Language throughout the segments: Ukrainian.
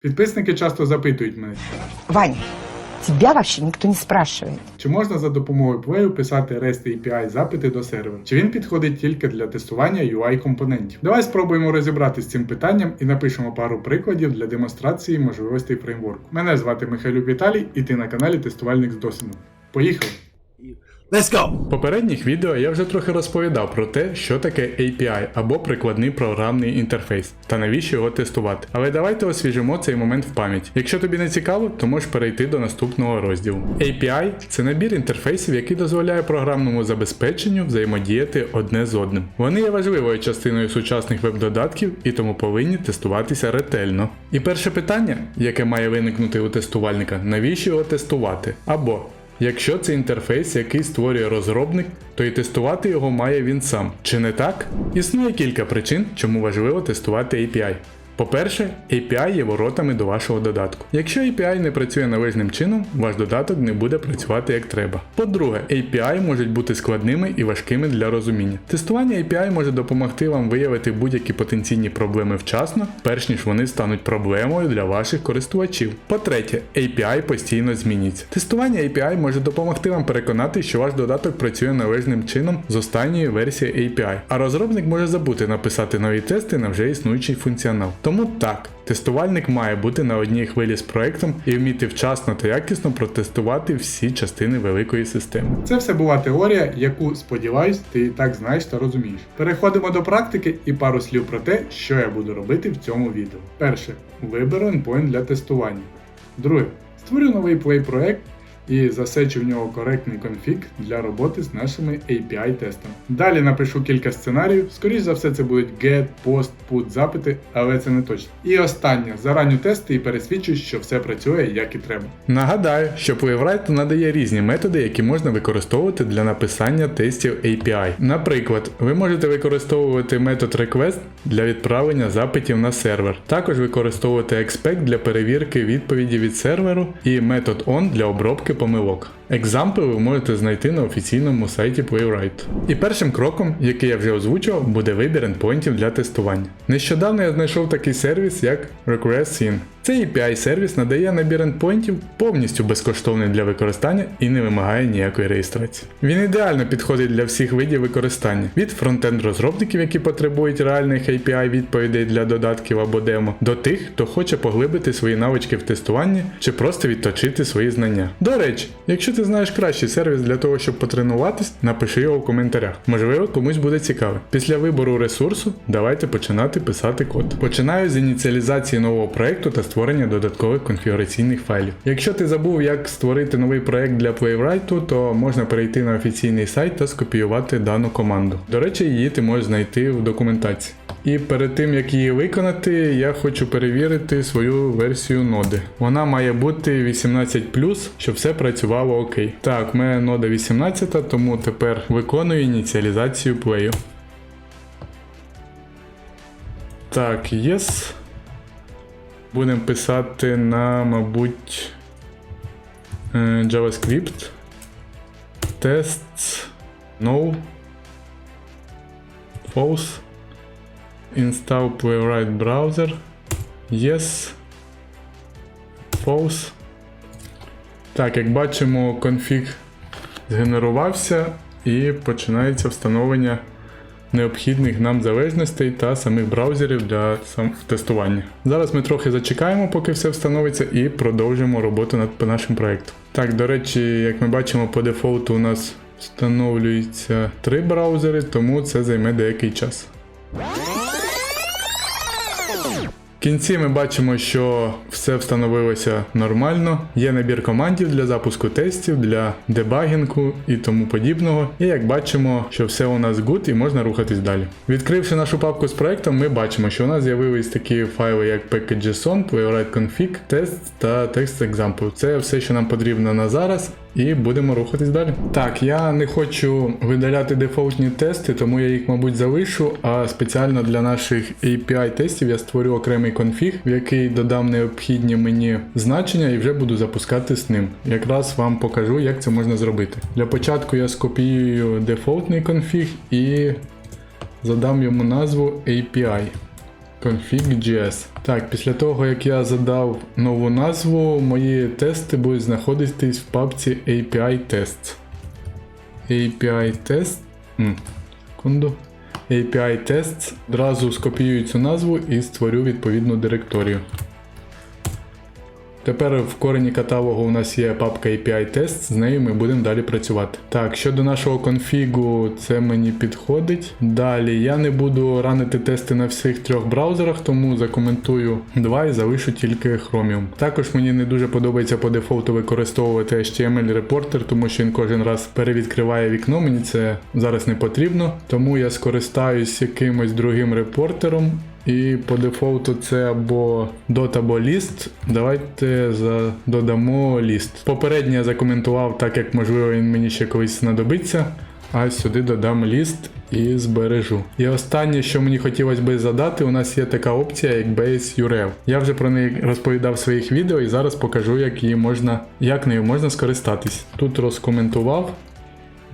Підписники часто запитують мене, Вань, тебя вообще никто не спрашивает. чи можна за допомогою Play писати REST API запити до серверу, чи він підходить тільки для тестування UI компонентів. Давай спробуємо розібратися з цим питанням і напишемо пару прикладів для демонстрації можливостей фреймворку. Мене звати Михайлюк Віталій, і ти на каналі Тестувальник з досвідом. Поїхали! Let's go. В попередніх відео я вже трохи розповідав про те, що таке API або прикладний програмний інтерфейс та навіщо його тестувати. Але давайте освіжимо цей момент в пам'ять. Якщо тобі не цікаво, то можеш перейти до наступного розділу. API це набір інтерфейсів, який дозволяє програмному забезпеченню взаємодіяти одне з одним. Вони є важливою частиною сучасних веб-додатків і тому повинні тестуватися ретельно. І перше питання, яке має виникнути у тестувальника, навіщо його тестувати? Або Якщо це інтерфейс, який створює розробник, то і тестувати його має він сам. Чи не так? Існує кілька причин, чому важливо тестувати API. По-перше, API є воротами до вашого додатку. Якщо API не працює належним чином, ваш додаток не буде працювати як треба. По-друге, API можуть бути складними і важкими для розуміння. Тестування API може допомогти вам виявити будь-які потенційні проблеми вчасно, перш ніж вони стануть проблемою для ваших користувачів. По-третє, API постійно змінюється. Тестування API може допомогти вам переконати, що ваш додаток працює належним чином з останньої версії API, а розробник може забути написати нові тести на вже існуючий функціонал. Тому так, тестувальник має бути на одній хвилі з проектом і вміти вчасно та якісно протестувати всі частини великої системи. Це все була теорія, яку, сподіваюсь, ти і так знаєш та розумієш. Переходимо до практики і пару слів про те, що я буду робити в цьому відео. Перше, виберу endpoint для тестування. Друге, створю новий play проект і засечу в нього коректний конфіг для роботи з нашими API-тестами. Далі напишу кілька сценаріїв, скоріш за все це будуть get, post, put запити, але це не точно. І останнє, зараню тести і пересвідчу, що все працює як і треба. Нагадаю, що Playwright надає різні методи, які можна використовувати для написання тестів API. Наприклад, ви можете використовувати метод request для відправлення запитів на сервер, також використовувати expect для перевірки відповіді від серверу і метод on для обробки помилок. Екзампли ви можете знайти на офіційному сайті Playwright. І першим кроком, який я вже озвучував, буде вибір ендпоінтів для тестування. Нещодавно я знайшов такий сервіс, як RequestSyn. Цей API-сервіс надає набір ендпоінтів повністю безкоштовний для використання і не вимагає ніякої реєстрації. Він ідеально підходить для всіх видів використання від фронтенд розробників, які потребують реальних API відповідей для додатків або демо, до тих, хто хоче поглибити свої навички в тестуванні чи просто відточити свої знання. До речі, якщо ти знаєш кращий сервіс для того, щоб потренуватись, напиши його в коментарях. Можливо, комусь буде цікаво. Після вибору ресурсу давайте починати писати код. Починаю з ініціалізації нового проекту та створення додаткових конфігураційних файлів. Якщо ти забув, як створити новий проект для Playwright, то можна перейти на офіційний сайт та скопіювати дану команду. До речі, її ти можеш знайти в документації. І перед тим як її виконати, я хочу перевірити свою версію ноди. Вона має бути 18, щоб все працювало окей. Так, в мене нода 18, тому тепер виконую ініціалізацію плею. Так, yes. Будемо писати на, мабуть, е, JavaScript. Tests. No. False. Install Playwright Browser. Yes. False. Так, як бачимо, конфіг згенерувався і починається встановлення необхідних нам залежностей та самих браузерів для тестування. Зараз ми трохи зачекаємо, поки все встановиться, і продовжимо роботу над нашим проєктом. Так, до речі, як ми бачимо, по дефолту у нас встановлюється три браузери, тому це займе деякий час. В кінці ми бачимо, що все встановилося нормально. Є набір командів для запуску тестів, для дебагінгу і тому подібного. І як бачимо, що все у нас good і можна рухатись далі. Відкривши нашу папку з проектом, ми бачимо, що у нас з'явились такі файли, як packages.on, playwright config, test та text example. Це все, що нам потрібно на зараз. І будемо рухатись далі. Так, я не хочу видаляти дефолтні тести, тому я їх, мабуть, залишу. А спеціально для наших API-тестів я створю окремий конфіг, в який додам необхідні мені значення і вже буду запускати з ним. Якраз вам покажу, як це можна зробити. Для початку я скопіюю дефолтний конфіг і задам йому назву API. config.js. Так, після того, як я задав нову назву, мої тести будуть знаходитись в папці API Tests. API Test. Секунду. API Tests. Одразу скопіюю цю назву і створю відповідну директорію. Тепер в корені каталогу у нас є папка API Test, з нею ми будемо далі працювати. Так, щодо нашого конфігу, це мені підходить. Далі я не буду ранити тести на всіх трьох браузерах, тому закоментую два і залишу тільки Chromium. Також мені не дуже подобається по дефолту використовувати HTML репортер, тому що він кожен раз перевідкриває вікно. Мені це зараз не потрібно. Тому я скористаюсь якимось другим репортером. І по дефолту це або dot або list. Давайте додамо list. Попередньо я закоментував, так як можливо він мені ще колись знадобиться. А сюди додам list і збережу. І останнє, що мені хотілося би задати, у нас є така опція, як Base URL. Я вже про неї розповідав в своїх відео і зараз покажу, як її можна, як нею можна скористатись. Тут розкоментував.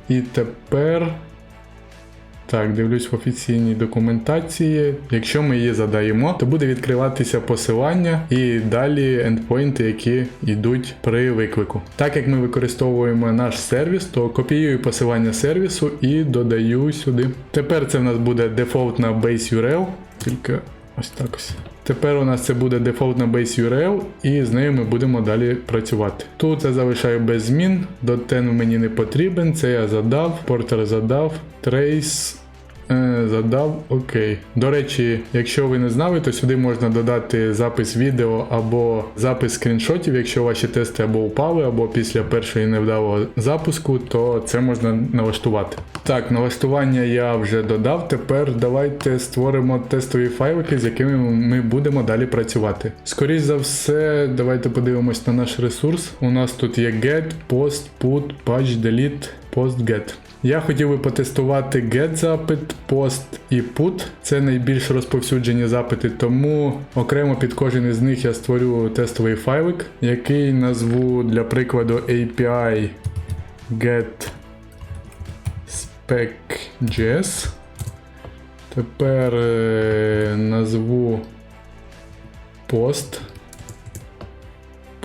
І тепер так, дивлюсь в офіційній документації. Якщо ми її задаємо, то буде відкриватися посилання і далі ендпойнти, які йдуть при виклику. Так як ми використовуємо наш сервіс, то копіюю посилання сервісу і додаю сюди. Тепер це в нас буде дефолтна base URL, тільки ось так ось. Тепер у нас це буде дефолтна base URL, і з нею ми будемо далі працювати. Тут я залишаю без змін, .10 мені не потрібен, це я задав, портер задав, trace Задав окей. До речі, якщо ви не знали, то сюди можна додати запис відео або запис скріншотів, якщо ваші тести або упали, або після першої невдалого запуску, то це можна налаштувати. Так, налаштування я вже додав. Тепер давайте створимо тестові файлики, з якими ми будемо далі працювати. Скоріше за все, давайте подивимось на наш ресурс. У нас тут є get, post, put, patch, delete, post, get. Я хотів би потестувати get запит, post і put. Це найбільш розповсюджені запити, тому окремо під кожен із них я створю тестовий файлик, який назву для прикладу API get spec.js. Тепер е, назву post.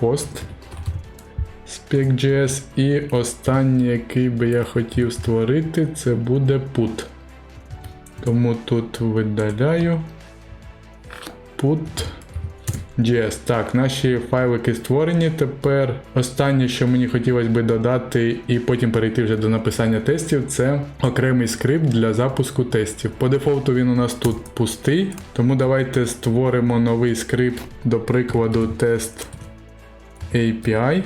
Post. Spec.js і останній, який би я хотів створити, це буде put. Тому тут видаляю put.js. Так, наші файлики створені тепер. Останнє, що мені хотілося би додати, і потім перейти вже до написання тестів, це окремий скрипт для запуску тестів. По дефолту він у нас тут пустий, тому давайте створимо новий скрипт, до прикладу, тест API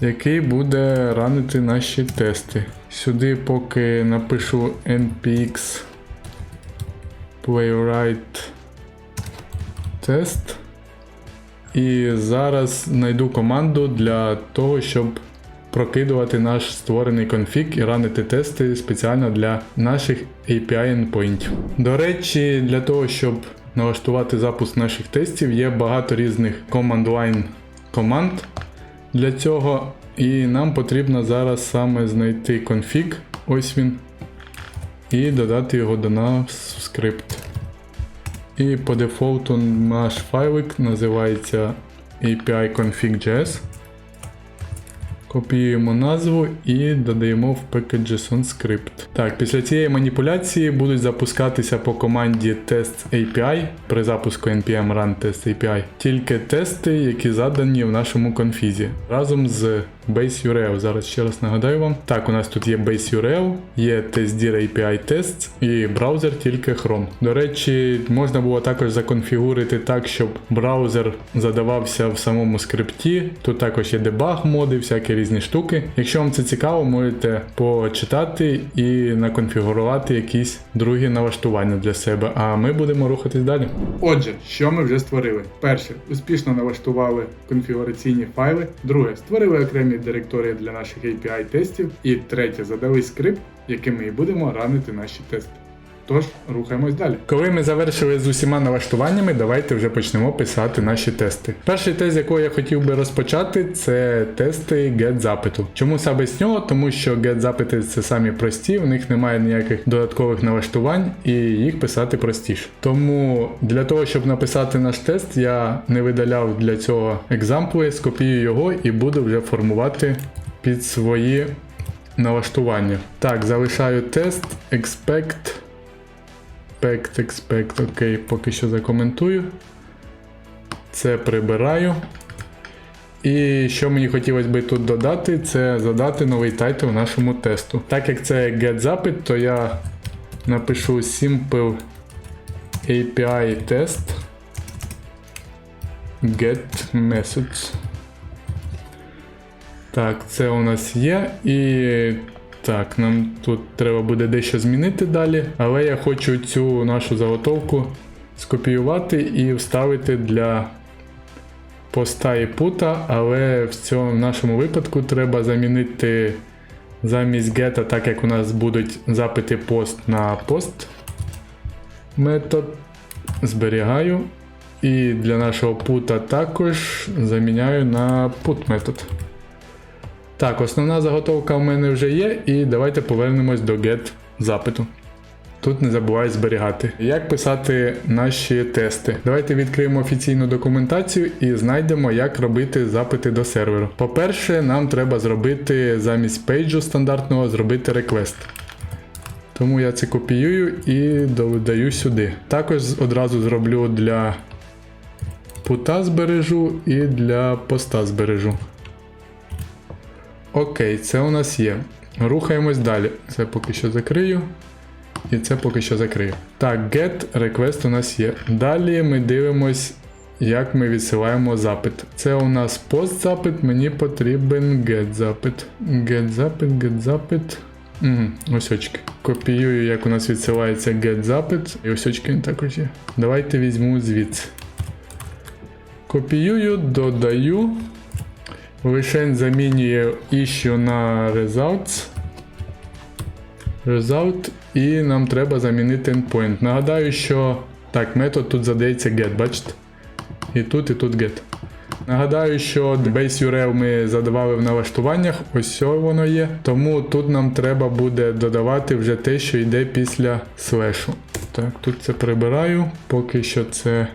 який буде ранити наші тести. Сюди поки напишу npx playwright test. І зараз знайду команду для того, щоб прокидувати наш створений конфіг і ранити тести спеціально для наших API endpointів. До речі, для того, щоб налаштувати запуск наших тестів, є багато різних command line команд для цього. І нам потрібно зараз саме знайти конфіг, ось він, і додати його до нас в скрипт. І по дефолту наш файлик називається API config.js. Копіюємо назву і додаємо в package.json script. Так, після цієї маніпуляції будуть запускатися по команді test API при запуску npm run test API тільки тести, які задані в нашому конфізі разом з base URL. Зараз ще раз нагадаю вам. Так, у нас тут є base URL, є testdir API tests і браузер тільки Chrome. До речі, можна було також законфігурити так, щоб браузер задавався в самому скрипті. Тут також є дебаг моди, всякі різні штуки. Якщо вам це цікаво, можете почитати і наконфігурувати якісь другі налаштування для себе. А ми будемо рухатись далі. Отже, що ми вже створили? Перше, успішно налаштували конфігураційні файли. Друге, створили окремі директорії для наших API тестів. І третє, задали скрипт, яким ми і будемо ранити наші тести. Тож, рухаємось далі. Коли ми завершили з усіма налаштуваннями, давайте вже почнемо писати наші тести. Перший тест, з якого я хотів би розпочати, це тести get запиту. Чому саме з нього? Тому що get запити це самі прості, в них немає ніяких додаткових налаштувань і їх писати простіше. Тому для того, щоб написати наш тест, я не видаляв для цього екзампли, скопію його і буду вже формувати під свої налаштування. Так, залишаю тест expect. Expect, expect, окей, поки що закоментую. Це прибираю. І що мені хотілося би тут додати, це задати новий тайтл нашому тесту. Так як це get запит, то я напишу simple API test get message. Так, це у нас є. І так, нам тут треба буде дещо змінити далі. Але я хочу цю нашу заготовку скопіювати і вставити для поста і пута, але в цьому нашому випадку треба замінити замість гета, так як у нас будуть запити пост на пост метод. Зберігаю. І для нашого пута також заміняю на put метод. Так, основна заготовка у мене вже є, і давайте повернемось до get запиту. Тут не забувай зберігати. Як писати наші тести? Давайте відкриємо офіційну документацію і знайдемо, як робити запити до серверу. По-перше, нам треба зробити замість пейджу стандартного зробити реквест. Тому я це копіюю і додаю сюди. Також одразу зроблю для пута збережу і для поста збережу. Окей, це у нас є. Рухаємось далі. Це поки що закрию. І це поки що закрию. Так, get request у нас є. Далі ми дивимось, як ми відсилаємо запит. Це у нас пост запит, мені потрібен get запит. Get запит, get запит. Угу, ось очки. Копіюю, як у нас відсилається get запит. І ось очки також є. Давайте візьму звідси. Копіюю, додаю. Лишень замінює issue на results. Result, і нам треба замінити endpoint. Нагадаю, що так, метод тут задається get, бачите? І тут, і тут get. Нагадаю, що base URL ми задавали в налаштуваннях, ось воно є. Тому тут нам треба буде додавати вже те, що йде після слешу. Так, тут це прибираю, поки що це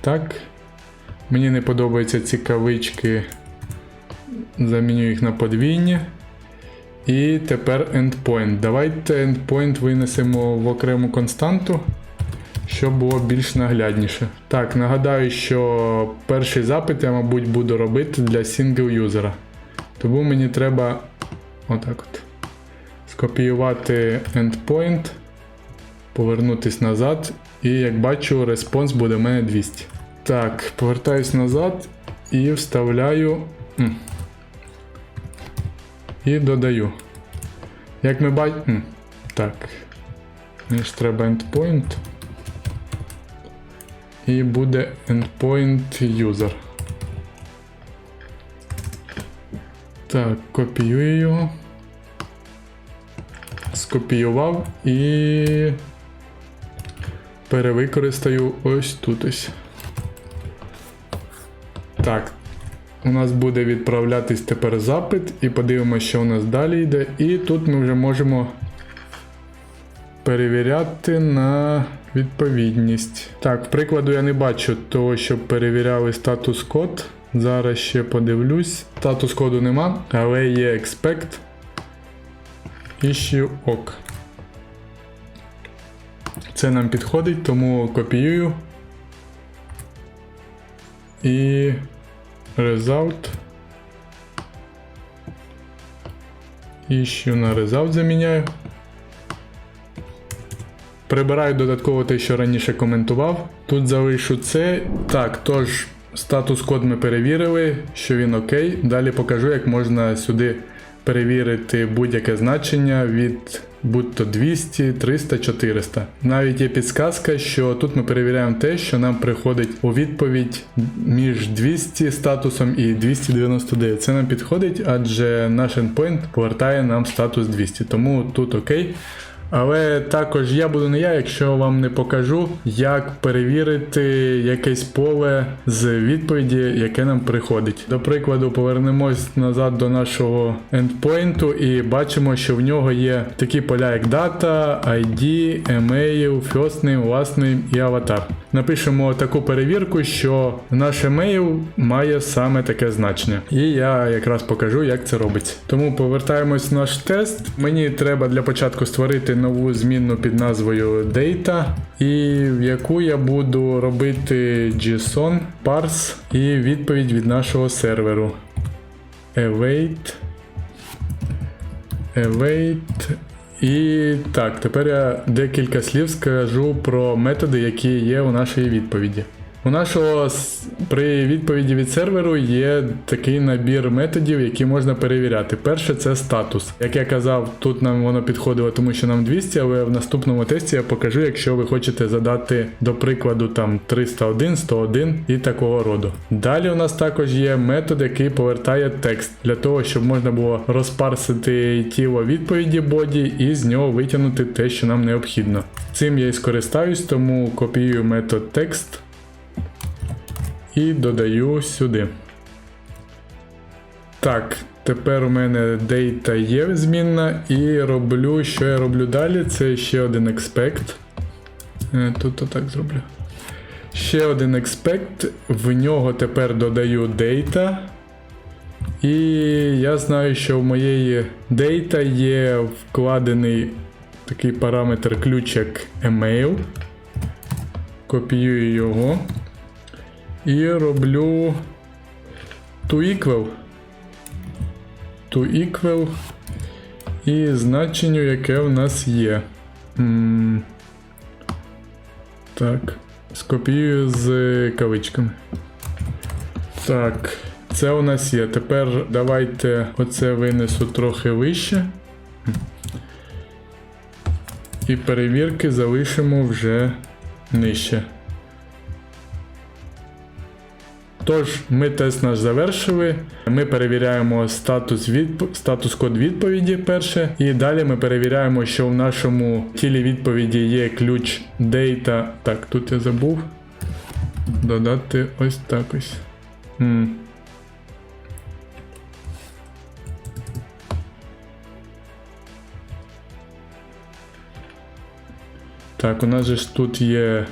так. Мені не подобаються ці кавички. Заміню їх на подвійні. І тепер endpoint. Давайте endpoint винесемо в окрему константу, щоб було більш наглядніше. Так, нагадаю, що перший запит я, мабуть, буду робити для single юзера. Тому мені треба отак от. Скопіювати endpoint, повернутись назад. І як бачу, респонс буде в мене 200. Так, повертаюсь назад і вставляю. І додаю. Як ми бачимо. Так. Мені ж треба endpoint. І буде endpoint user. Так, копіюю його. Скопіював і перевикористаю ось тут ось. Так, у нас буде відправлятись тепер запит, і подивимося, що у нас далі йде. І тут ми вже можемо перевіряти на відповідність. Так, прикладу я не бачу того, щоб перевіряли статус код. Зараз ще подивлюсь. Статус коду нема, але є expect. Issue OK. Це нам підходить, тому копіюю. І result. Іщу на result заміняю. Прибираю додатково те, що раніше коментував. Тут залишу це. Так, тож, статус код ми перевірили, що він окей. Далі покажу, як можна сюди перевірити будь-яке значення від будь-то 200, 300, 400. Навіть є підсказка, що тут ми перевіряємо те, що нам приходить у відповідь між 200 статусом і 299. Це нам підходить, адже наш endpoint повертає нам статус 200. Тому тут окей. Але також я буду не я, якщо вам не покажу, як перевірити якесь поле з відповіді, яке нам приходить. До прикладу, повернемось назад до нашого endpoint і бачимо, що в нього є такі поля, як дата, ID, email, first name, last name і аватар. Напишемо таку перевірку, що наш емейл має саме таке значення. І я якраз покажу, як це робиться. Тому повертаємось в наш тест. Мені треба для початку створити нову змінну під назвою Data, і в яку я буду робити JSON, parse і відповідь від нашого серверу. Await. Await. І так, тепер я декілька слів скажу про методи, які є у нашій відповіді. У нашого при відповіді від серверу є такий набір методів, які можна перевіряти. Перше це статус. Як я казав, тут нам воно підходило, тому що нам 200, але в наступному тесті я покажу, якщо ви хочете задати, до прикладу, там 301, 101 і такого роду. Далі у нас також є метод, який повертає текст для того, щоб можна було розпарсити тіло відповіді боді і з нього витягнути те, що нам необхідно. Цим я і скористаюсь, тому копіюю метод текст і додаю сюди. Так, тепер у мене data є змінна, і роблю, що я роблю далі, це ще один expect. Е, Тут отак зроблю. Ще один expect, в нього тепер додаю data. І я знаю, що в моєї data є вкладений такий параметр ключ як email. Копіюю його. І роблю to equal. To equal. І значенню, яке в нас є. Так. Скопіюю з кавичками. Так, це у нас є. Тепер давайте оце винесу трохи вище. І перевірки залишимо вже нижче. Тож, ми тест наш завершили. Ми перевіряємо статус, відп... статус код відповіді перше. І далі ми перевіряємо, що в нашому тілі відповіді є ключ data. Так, тут я забув. Додати ось так ось. М. Так, у нас же ж тут є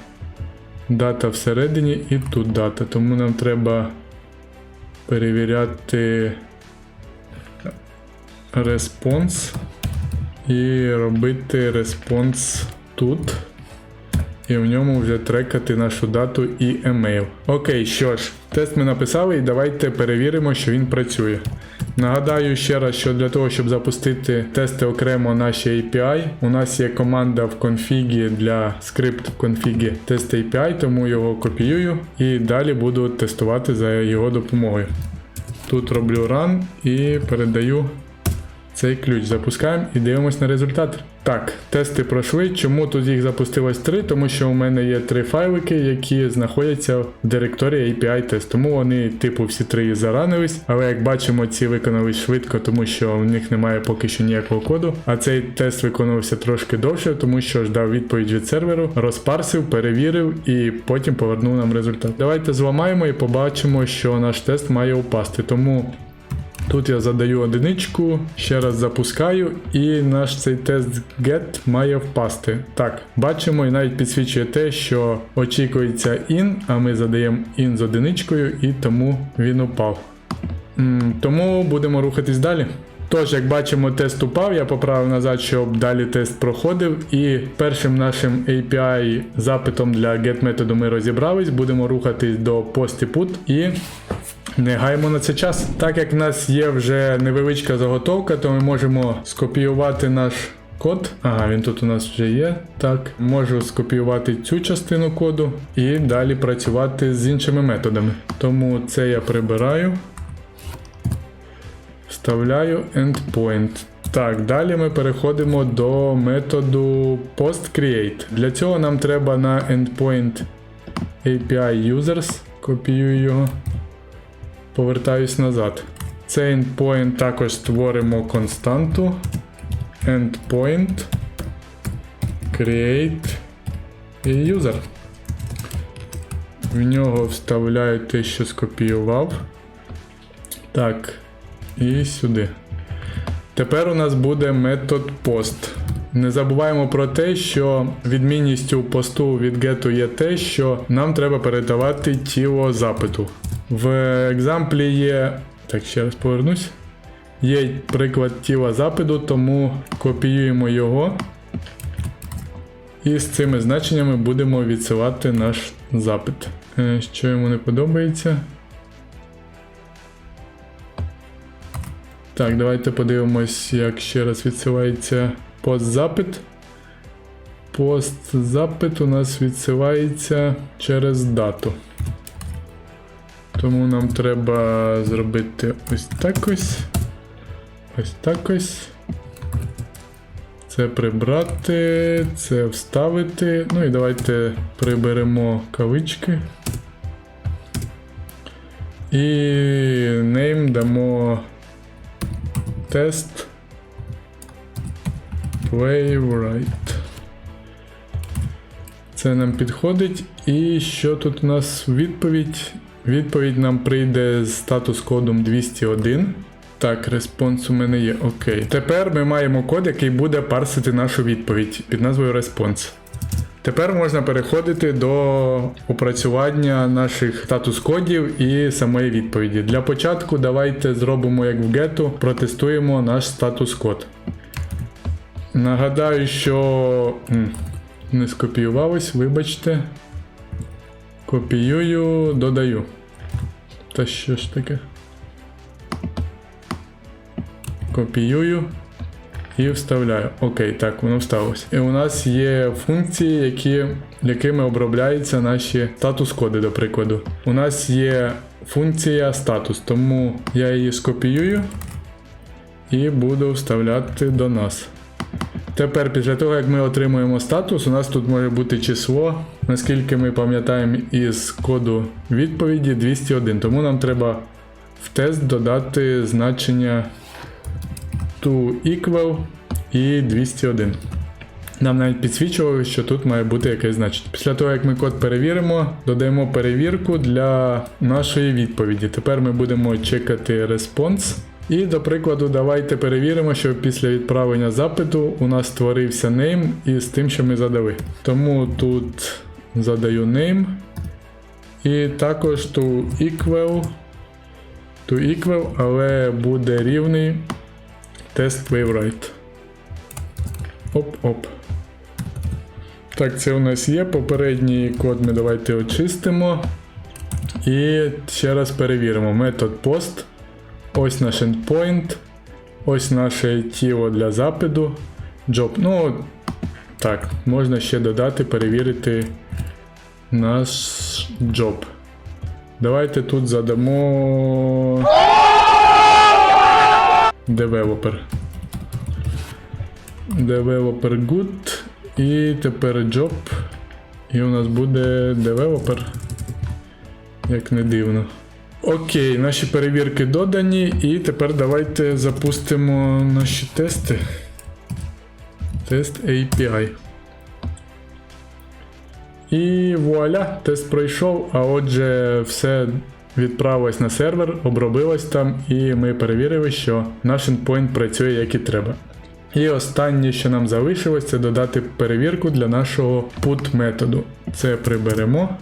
дата всередині і тут дата, тому нам треба перевіряти респонс і робити респонс тут. І в ньому вже трекати нашу дату і емейл. Окей, що ж, тест ми написали і давайте перевіримо, що він працює. Нагадаю ще раз, що для того, щоб запустити тести окремо наші API, у нас є команда в конфігі для скрипт в конфігі тест API, тому його копіюю і далі буду тестувати за його допомогою. Тут роблю run і передаю цей ключ. Запускаємо і дивимось на результат. Так, тести пройшли. Чому тут їх запустилось три? Тому що у мене є три файлики, які знаходяться в директорії API тест. Тому вони, типу, всі три заранились. Але як бачимо, ці виконались швидко, тому що в них немає поки що ніякого коду. А цей тест виконувався трошки довше, тому що ждав відповідь від серверу, розпарсив, перевірив і потім повернув нам результат. Давайте зламаємо і побачимо, що наш тест має упасти. Тому Тут я задаю одиничку, ще раз запускаю, і наш цей тест get має впасти. Так, бачимо і навіть підсвічує те, що очікується in, а ми задаємо in з одиничкою, і тому він упав. М, Тому будемо рухатись далі. Тож, як бачимо, тест упав, я поправив назад, щоб далі тест проходив. І першим нашим API запитом для get методу ми розібрались. Будемо рухатись до post і put і не гаємо на це час. Так як в нас є вже невеличка заготовка, то ми можемо скопіювати наш код. Ага, він тут у нас вже є. Так, можу скопіювати цю частину коду і далі працювати з іншими методами. Тому це я прибираю. Вставляю endpoint. Так, далі ми переходимо до методу postCreate. Для цього нам треба на endpoint API users. Копіюю його. Повертаюсь назад. Цей endpoint також створимо константу. Endpoint create user. В нього вставляю те, що скопіював. Так. І сюди. Тепер у нас буде метод post. Не забуваємо про те, що відмінністю посту від getу є те, що нам треба передавати тіло запиту. В екзамплі є. Так, ще раз повернусь. Є приклад тіла запиту, тому копіюємо його. І з цими значеннями будемо відсилати наш запит. Е, Що йому не подобається. Так, давайте подивимось, як ще раз відсилається постзапит. Постзапит у нас відсилається через дату. Тому нам треба зробити ось так ось. Ось так ось. Це прибрати, це вставити. Ну і давайте приберемо кавички. І name дамо тест playwright. Це нам підходить. І що тут у нас відповідь? Відповідь нам прийде з статус кодом 201. Так, респонс у мене є. Окей. Тепер ми маємо код, який буде парсити нашу відповідь під назвою Response. Тепер можна переходити до опрацювання наших статус-кодів і самої відповіді. Для початку давайте зробимо як в Get, протестуємо наш статус-код. Нагадаю, що не скопіювалось, вибачте. Копіюю, додаю. Та що ж таке? Копіюю і вставляю. Окей, так, воно вставилось. І у нас є функції, які, якими обробляються наші статус-коди, до прикладу. У нас є функція статус, тому я її скопіюю і буду вставляти до нас. Тепер, після того, як ми отримуємо статус, у нас тут може бути число, наскільки ми пам'ятаємо із коду відповіді 201. Тому нам треба в тест додати значення to equal і 201. Нам навіть підсвічували, що тут має бути якесь значення. Після того, як ми код перевіримо, додаємо перевірку для нашої відповіді. Тепер ми будемо чекати респонс. І, до прикладу, давайте перевіримо, що після відправлення запиту у нас створився name із тим, що ми задали. Тому тут задаю name. І також to equal, to equal, але буде рівний тест playwright. Оп-оп. Так, це у нас є. Попередній код ми давайте очистимо. І ще раз перевіримо. Метод post. Ось наш endpoint. Ось наше тіло для запиту. Job. Ну, так, можна ще додати, перевірити наш job. Давайте тут задамо. Developer. Developer good. І тепер job. І у нас буде developer. Як не дивно. Окей, наші перевірки додані, і тепер давайте запустимо наші тести. Тест API. І вуаля, тест пройшов, а отже, все відправилось на сервер, обробилось там, і ми перевірили, що наш endpoint працює як і треба. І останнє, що нам залишилось, це додати перевірку для нашого put методу. Це приберемо.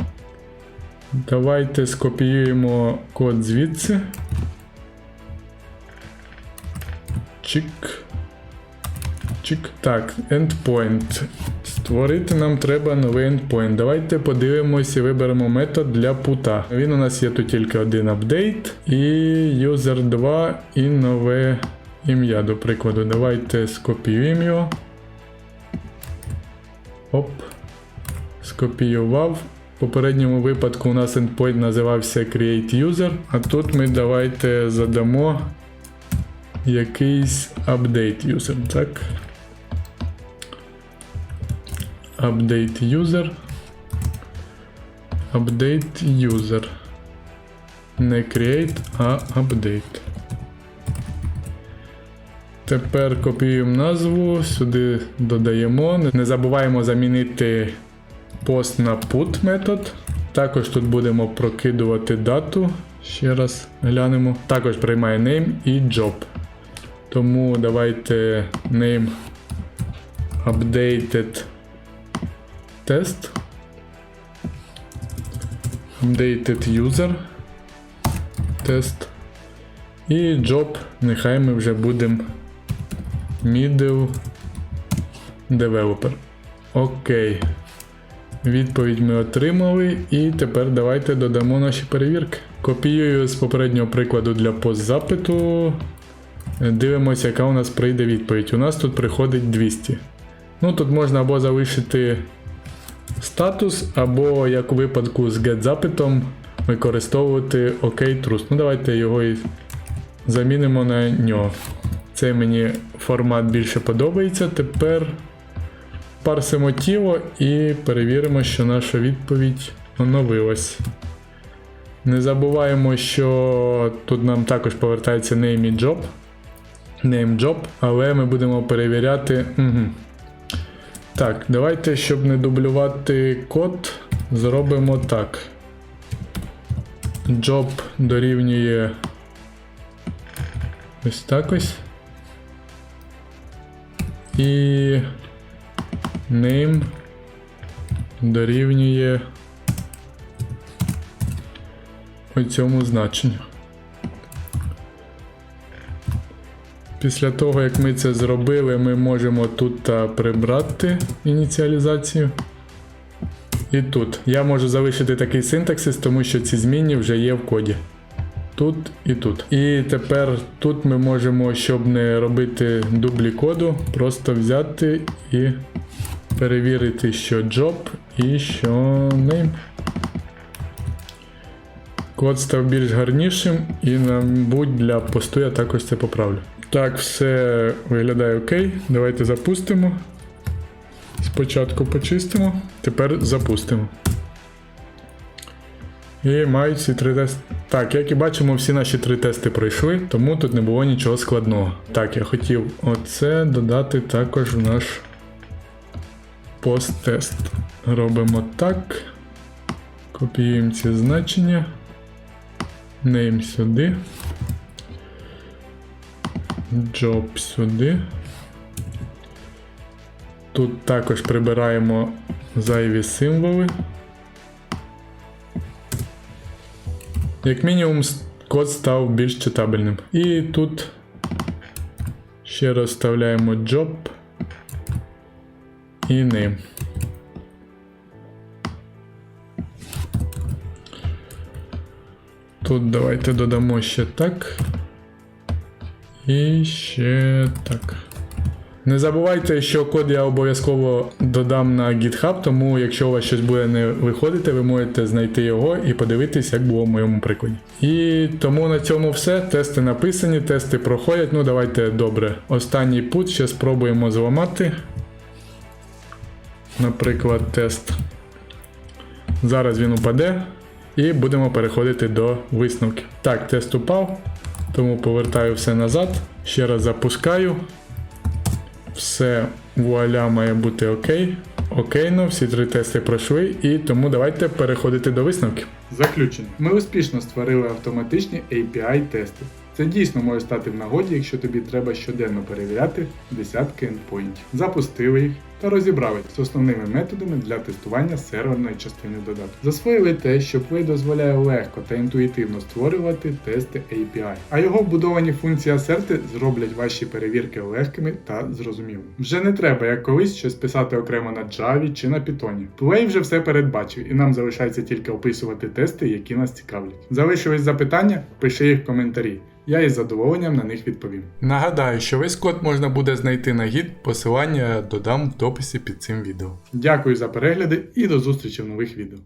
Давайте скопіюємо код звідси. Чик. Чик. Так, endpoint. Створити нам треба новий endpoint. Давайте подивимося і виберемо метод для пута. Він у нас є тут тільки один апдейт. І user 2 і нове ім'я, до прикладу. Давайте скопіюємо його. Оп. Скопіював. В попередньому випадку у нас endpoint називався Create User, а тут ми давайте задамо якийсь update user, так? Update user. Update user. Не create, а update. Тепер копіюємо назву, сюди додаємо. Не забуваємо замінити пост на put метод. Також тут будемо прокидувати дату. Ще раз глянемо. Також приймає name і job. Тому давайте name updated test. Updated user test. І job, нехай ми вже будемо middle developer. Окей. Відповідь ми отримали, і тепер давайте додамо наші перевірки. Копіюю з попереднього прикладу для постзапиту. Дивимося, яка у нас прийде відповідь. У нас тут приходить 200. Ну тут можна або залишити статус, або як у випадку з get-запитом використовувати OK Trust. Ну давайте його і замінимо на нього. Цей мені формат більше подобається. Тепер парсимо тіло і перевіримо, що наша відповідь оновилась. Не забуваємо, що тут нам також повертається name і job. Name job, але ми будемо перевіряти. Угу. Так, давайте, щоб не дублювати код, зробимо так. Job дорівнює ось так ось. І name дорівнює цьому значенню. Після того, як ми це зробили, ми можемо тут прибрати ініціалізацію. І тут. Я можу залишити такий синтаксис, тому що ці зміни вже є в коді. Тут і тут. І тепер тут ми можемо, щоб не робити дублі коду, просто взяти і перевірити, що job і що name. Код став більш гарнішим і, мабуть, для посту я також це поправлю. Так, все виглядає окей. Давайте запустимо. Спочатку почистимо, тепер запустимо. І мають всі три тести. Так, як і бачимо, всі наші три тести пройшли, тому тут не було нічого складного. Так, я хотів оце додати також в наш пост-тест. Робимо так. Копіюємо ці значення. Name сюди. Job сюди. Тут також прибираємо зайві символи. Як мінімум, код став більш читабельним. І тут ще раз вставляємо job і name. Тут давайте додамо ще так. І ще так. Не забувайте, що код я обов'язково додам на GitHub, тому якщо у вас щось буде не виходити, ви можете знайти його і подивитись, як було в моєму прикладі. І тому на цьому все. Тести написані, тести проходять. Ну давайте добре. Останній путь ще спробуємо зламати. Наприклад, тест. Зараз він упаде. І будемо переходити до висновків. Так, тест упав, тому повертаю все назад. Ще раз запускаю. Все вуаля має бути окей. Окейно, всі три тести пройшли, і тому давайте переходити до висновків. Заключення. Ми успішно створили автоматичні API-тести. Це дійсно може стати в нагоді, якщо тобі треба щоденно перевіряти десятки ендпоінтів. Запустили їх та розібрали з основними методами для тестування серверної частини додатку. Засвоїли те, що Play дозволяє легко та інтуїтивно створювати тести API, а його вбудовані функції асерти зроблять ваші перевірки легкими та зрозумілими. Вже не треба, як колись, щось писати окремо на Java чи на Python. Play вже все передбачив, і нам залишається тільки описувати тести, які нас цікавлять. Залишились запитання? Пиши їх в коментарі. Я із задоволенням на них відповім. Нагадаю, що весь код можна буде знайти на гід, посилання додам в дописі під цим відео. Дякую за перегляди і до зустрічі в нових відео.